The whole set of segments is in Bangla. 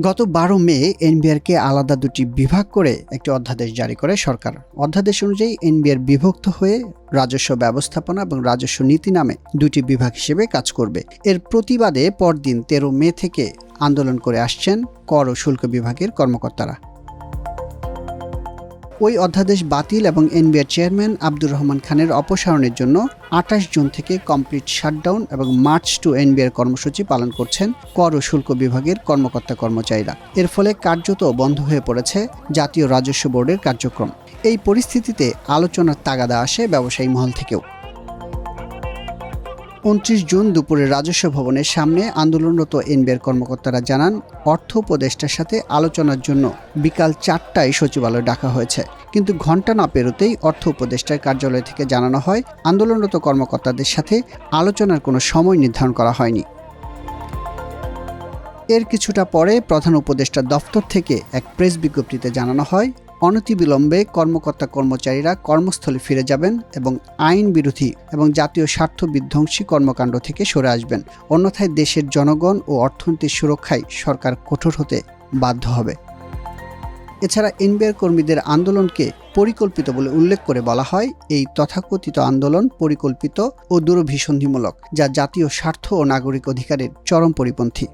গত বারো মে এনবিআরকে আলাদা দুটি বিভাগ করে একটি অধ্যাদেশ জারি করে সরকার। অধ্যাদেশ অনুযায়ী এনবিআর বিভক্ত হয়ে রাজস্ব ব্যবস্থাপনা এবং রাজস্ব নীতি নামে দুটি বিভাগ হিসেবে কাজ করবে। এর প্রতিবাদে পরদিন তেরো মে থেকে আন্দোলন করে আসছেন কর ও শুল্ক বিভাগের কর্মকর্তারা। ওই অধ্যাদেশ বাতিল এবং এনবিআর চেয়ারম্যান আব্দুর রহমান খানের অপসারণের জন্য আঠাশ জুন থেকে কমপ্লিট শাটডাউন এবং মার্চ টু এনবিআর কর্মসূচি পালন করছেন কর ও শুল্ক বিভাগের কর্মকর্তা কর্মচারীরা। এর ফলে কার্যত বন্ধ হয়ে পড়েছে জাতীয় রাজস্ব বোর্ডের কার্যক্রম। এই পরিস্থিতিতে আলোচনার তাগাদা আসে ব্যবসায়ী মহল থেকেও। উনত্রিশ জুন দুপুরে রাজস্ব ভবনের সামনে আন্দোলনরত এনবিআর কর্মকর্তারা জানান, অর্থ উপদেষ্টার সাথে আলোচনার জন্য বিকাল চারটায় সচিবালয় ডাকা হয়েছে। কিন্তু ঘণ্টা না পেরোতেই অর্থ উপদেষ্টার কার্যালয় থেকে জানানো হয়, আন্দোলনরত কর্মকর্তাদের সাথে আলোচনার কোনো সময় নির্ধারণ করা হয়নি। এর কিছুটা পরে প্রধান উপদেষ্টার দফতর থেকে এক প্রেস বিজ্ঞপ্তিতে জানানো হয় অনতিবিলম্বে কর্মকর্তা কর্মচারীরা কর্মস্থলে ফিরে যাবেন এবং আইন বিরোধী এবং জাতীয় স্বার্থ বিধ্বংসী কর্মকাণ্ড থেকে সরে আসবেন। অন্যথায় দেশের জনগণ ও অর্থনীতির সুরক্ষায় সরকার কঠোর হতে বাধ্য হবে। এছাড়া এনবিআর কর্মীদের আন্দোলনকে পরিকল্পিত বলে উল্লেখ করে বলা হয়, এই তথাকথিত আন্দোলন পরিকল্পিত ও দূরভিসন্ধিমূলক যা জাতীয় স্বার্থ ও নাগরিক অধিকারের চরম পরিপন্থী।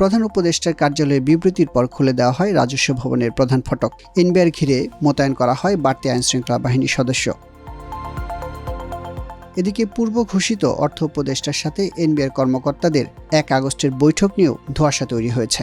প্রধান উপদেষ্টার কার্যালয়ে বিবৃতির পর খুলে দেওয়া হয় রাজস্ব ভবনের প্রধান ফটক। এনবিআর ঘিরে মোতায়েন করা হয় বাড়তি আইনশৃঙ্খলা বাহিনীর সদস্য। এদিকে পূর্ব ঘোষিত অর্থ উপদেষ্টার সাথে এনবিআর কর্মকর্তাদের এক আগস্টের বৈঠক নিয়েও ধোঁয়াশা তৈরি হয়েছে।